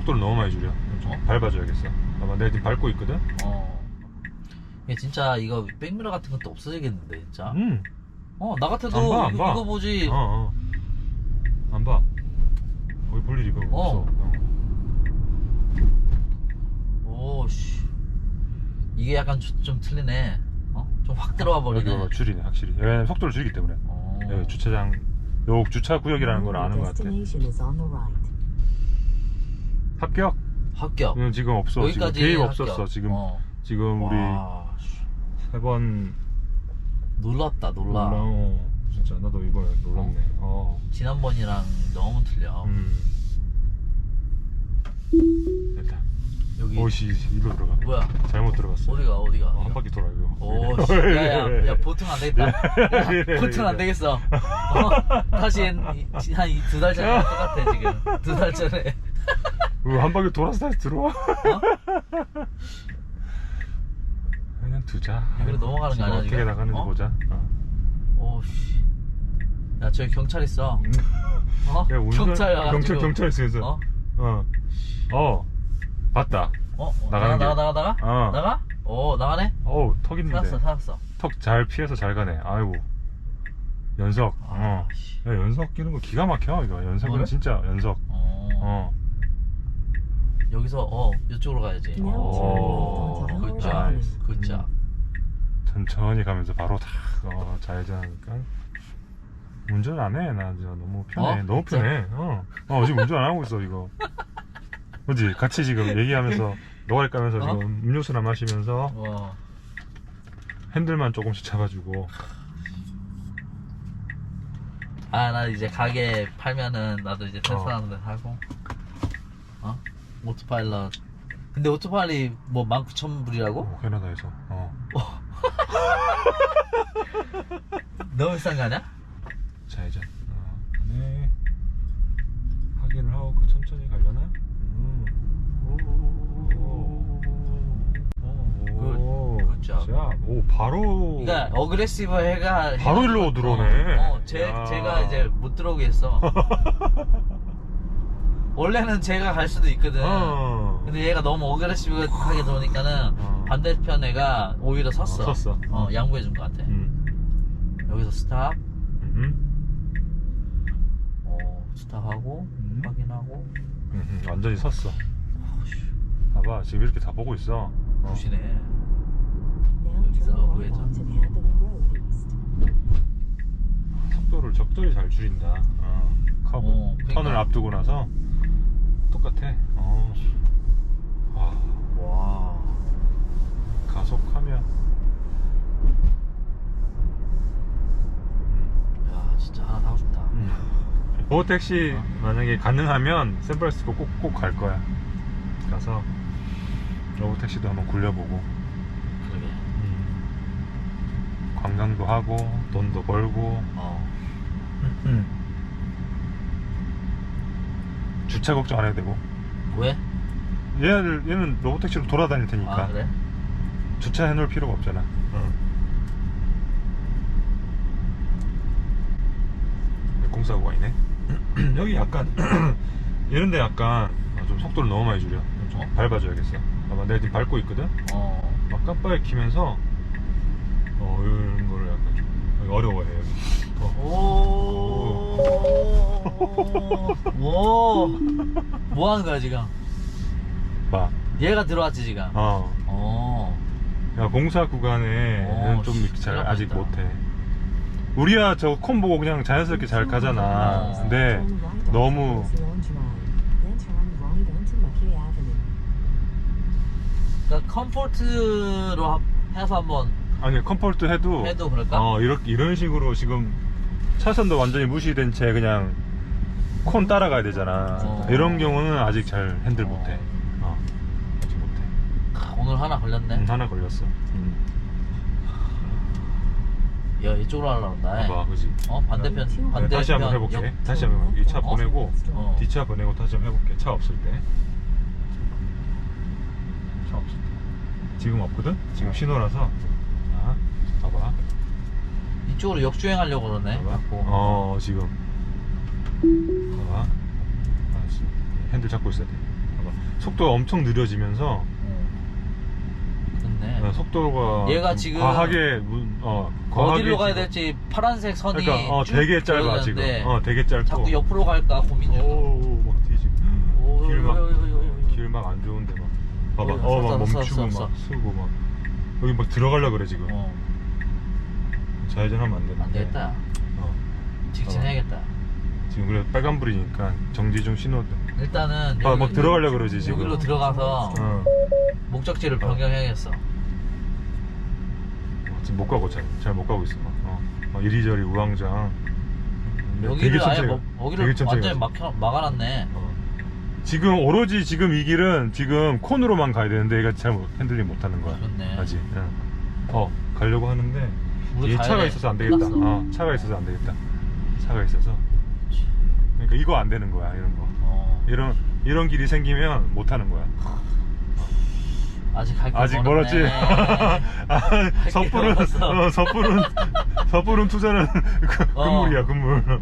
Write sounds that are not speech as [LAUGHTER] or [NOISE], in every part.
속도를 너무 많이 줄여. 좀 어? 밟아줘야겠어. 봐봐, 내가 지금 밟고 있거든. 어. 이게 진짜 이거 백미러 같은 것도 없어지겠는데 진짜. 음. 어 나 같아도 안 봐, 안 이거, 봐. 이거 보지. 어, 어. 안 봐. 거기 볼 일이 별로 어. 없어. 어. 오씨. 이게 약간 좀, 좀 틀리네. 어? 좀 확 들어와 버리네. 여기가 줄이네, 확실히. 왜냐면 속도를 줄이기 때문에. 어. 여기 주차장, 요 주차 구역이라는 걸 아는 것 같아. Destination is on the right. 합격. 합격. 이건 지금 없어. 지금 여기까지 개입 합격. 없었어. 지금 어. 지금 우리 와, 씨. 세번 놀랍다 놀라. 어, 진짜 나도 이번에 놀랐네. 어. 지난번이랑 너무 틀려. 음. 됐다. 여기 오씨, 이리로 들어가. 뭐야? 잘못 들어갔어. 어디가 어디가? 어, 한 바퀴 돌아 이거. 오, [LAUGHS] 씨. 야, 야, 야, 보통 안 되겠다. 야, [LAUGHS] 보통 안 되겠어. 어? 다시 한두 달 전에 똑같아 지금. 두 달 전에. 어, 한 바퀴 돌아서 다시 들어와. 어? 그냥 두자. 여기로 넘어가는 거 지금 아니야, 어떻게 지금? 나가는지 어? 보자. 어. 오 씨. 야 저기 경찰 있어. 어? 야, 운전, 경찰 와가지고. 경찰 경찰 있어. 어? 어. 어. 봤다. 어? 어? 나가는 나가 길. 나가 나가 나가? 어. 나가? 오 나가네. 어우, 턱 있는데. 살았어 살았어. 턱 잘 피해서 잘 가네. 아이고. 연석. 어. 아, 씨. 야, 연석 끼는 거 기가 막혀. 이거 연석은 그래? 진짜 연석. 어. 어. 여기서 어 이쪽으로 가야지. 오, Avenue. 굿잡. 천천히 가면서 바로 탁 어, 좌회전하니까 운전 안 해. 나 진짜 너무 편해. 어? 너무 진짜? 편해. 어. 어, 지금 운전 안 하고 있어, 이거. 그지? 같이 지금 얘기하면서 노가리 까면서 어? 지금 음료수나 마시면서 와. 핸들만 조금씩 잡아주고 아, 나 이제 가게 팔면은 나도 이제 테스트 어. 하는 데 하고. 어? 오토파일럿. 근데 오토파일이 뭐 19,000불이라고? 어, 캐나다에서 어. [LAUGHS] 너무 비싼 거 아니야? 좌회전 어, 네 확인을 하고 천천히 가려나? 음. 오. 굿, 굿잡. 자, 오 바로 그러니까 어그레시브 해가 바로 일로 들어오네. 어, 어, 제, 야. 제가 이제 못 들어오게 했어. [LAUGHS] 원래는 제가 갈 수도 있거든. 어. 근데 얘가 너무 어그레시브하게 들어오니까는 어. 반대편 애가 오히려 섰어. 어, 섰어. 어, 양보해 준 것 같아. 음. 여기서 스탑. 음. 어, 스탑하고 음. 확인하고. 음, 완전히 섰어. 봐봐, 지금 이렇게 다 보고 있어. 어. 부시네. Now 여기서 우회전. 속도를 적절히 잘 줄인다. 어. 커브. 어, 그러니까. 턴을 앞두고 나서 똑같아. 어. 와, 와. 가속하면. 야, 진짜 하나 사고 싶다. 음. 보호 택시 어? 만약에 가능하면 샌프란시스코 꼭꼭 갈 거야. 가서 로보 택시도 한번 굴려보고 그러게. 음. 관광도 하고 돈도 벌고 어. 주차 걱정 안 해도 되고 왜? 얘를 얘는 로보택시로 돌아다닐 테니까 아, 그래? 주차해 놓을 필요가 없잖아. 공사구가 있네. [CLEARS THROAT] 여기 약간 [CLEARS THROAT] 이런데 약간 아, 좀 속도를 너무 많이 줄여. 좀 어? 밟아줘야겠어. 봐봐, 내가 지금 밟고 있거든. 어. 막 깜빡이 키면서 어 이런 거를 약간 좀 어려워해 여기. 어. 오. 오. 뭐 하는 거야, 지금? 봐. 얘가 들어왔지, 지금. 어. 어. 야, 공사 구간에 어, 좀 씨, 이렇게 잘 아직. 못해. 우리야 저 콤 보고 그냥 자연스럽게 잘 가잖아. 어. 근데 Turn right onto 너무. 그러니까 컴포트로 하- 해서 한번 아니 컴포트 해도 해도 그럴까? 어 이렇게 이런 식으로 지금 차선도 완전히 무시된 채 그냥 콘 따라가야 되잖아. 어. 이런 경우는 아직 잘 핸들 어. 못해. 어. 아직 못해. 아, 오늘 하나 걸렸네. 음, 하나 걸렸어. 음. 야, 이쪽으로 하려고 한다. 봐봐, 그지? 어, 반대편, 네, 반대편. 다시 한번 해볼게. 역- 다시 한번 이 차 어? 보내고 어. 뒷차 보내고 다시 한번 해볼게. 차 없을 때. 차 없을 때. 지금 없거든? 지금 신호라서. 자, 봐봐. 이쪽으로 역주행하려고 그러네. 봐봐. 어, 지금. 봐봐. 아, 씨. 핸들 잡고 있어야 돼. 봐봐. 속도가 엄청 느려지면서 좋네. 어, 속도가 얘가 좀 지금 과하게 문- 어 과하게 어디로 가야 지금- 될지 파란색 선이 그러니까 어 쭉 되게 짧아 지금 그려졌는데 어 되게 짧고 자꾸 옆으로 갈까 고민 중. 오막 뒤지고 오, 길막 오, 오, 오, 오. 길막 안 좋은데 막 봐봐 어, 어막 섰어, 멈추고 섰어, 막 섰어. 쓰고 막 여기 막 들어가려 그래 지금 어, 좌회전하면 안 되는데 안 되겠다. 어, 직진해야겠다. 지금 그래 빨간불이니까 정지 중 신호 일단은 아, 막 들어가려 그러지, 지금. 여기로 들어가서 어 목적지를 변경해야겠어. 지금 못 가고 잘 못 가고 있어 막 어. 막 이리저리 우왕좌왕 근데 여기를 아예 천천히 뭐, 가. 여기를 천천히 완전히 가지. 막혀, 막아놨네. 어. 지금 오로지 지금 이 길은 지금 콘으로만 가야 되는데 얘가 잘 못- 핸들링 못하는 거야 그렇네. 아직 응. 어 가려고 하는데 우리 얘 가야 차가 돼. 있어서 안 되겠다 끝났어. 어, 차가 있어서 안 되겠다 차가 있어서 그러니까 이거 안 되는 거야 이런 거 어, 이런 이런 길이 생기면 못 하는 거야 아직 갈길 아직 멀었지. [LAUGHS] 아, 섣부른 멀었어. 어, 섣부른 [LAUGHS] 섣부른 투자는 그- [LAUGHS] 어. 금물이야 금물.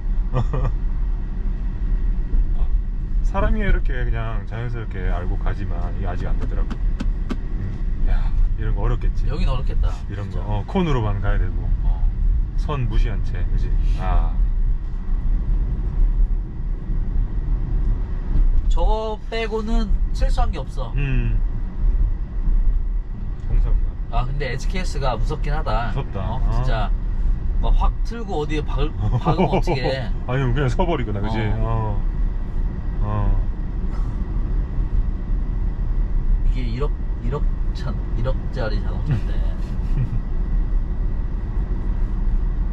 사람이 이렇게 그냥 자연스럽게 알고 가지만 이게 아직 안 되더라고. 음, 야 이런 거 어렵겠지. 여긴 어렵겠다. 이런 거 진짜. 어, 콘으로만 가야 되고 어. 선 무시한 채, 그지? 아 저거 빼고는 실수한 게 없어. 음. 공사구나. 아 근데 HKS가 무섭긴 하다. 무섭다. 어, 아. 진짜 막 확 틀고 어디에 박을 박으면 어떻게? [LAUGHS] 아니면 그냥 서버리구나, 그지? 어. 어. 어. 이게 1억 1억 천 1억짜리 자동차인데. [LAUGHS]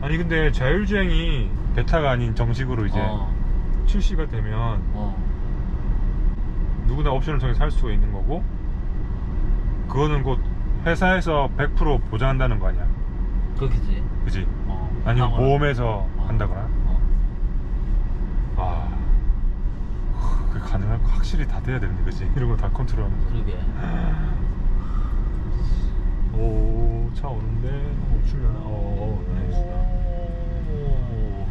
아니 근데 자율주행이 베타가 아닌 정식으로 이제 어, 출시가 되면 어. 누구나 옵션을 통해 살 수가 있는 거고 그거는 곧 회사에서 100% 보장한다는 거 아니야 그렇겠지. 그지? 어. 아니면 상호를. 보험에서 어. 한다거나 어. 아 그게 가능할 거 확실히 다 돼야 되는데 그지? 이런 거 다 컨트롤하면서 그러게. 오 차 오는데 멈추려나? 어, 어 나이스 오.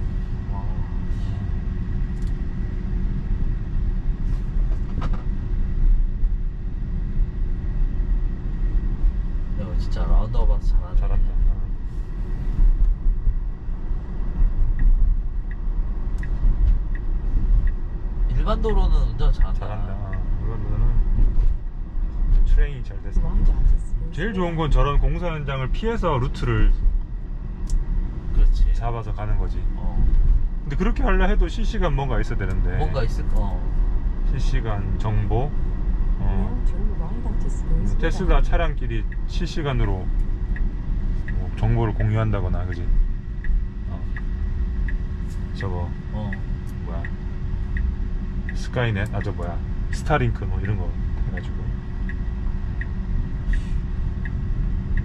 야, 이거 진짜 라운드업 잘하네. 잘한다 어. 일반 도로는 운전 잘한다. 잘한다 어, 이거보다는 트레이닝 잘 됐어 제일. 좋은 건 저런 공사 현장을 피해서 루트를 그렇지. 잡아서 가는 거지. 어. 근데 그렇게 하려 해도 실시간 뭔가 있어야 되는데. 뭔가 있을 거. 어. 실시간 정보. 어. Spruce Hill. 테슬라 차량끼리 실시간으로 뭐 정보를 공유한다거나, 그지? 어. 저거 어. 뭐야? 스카이넷, 아저 뭐야? 스타링크 뭐 이런 거 해가지고.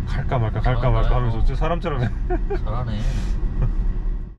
갈까 말까 갈까 말까 하면서 어. 저 사람처럼 잘하네.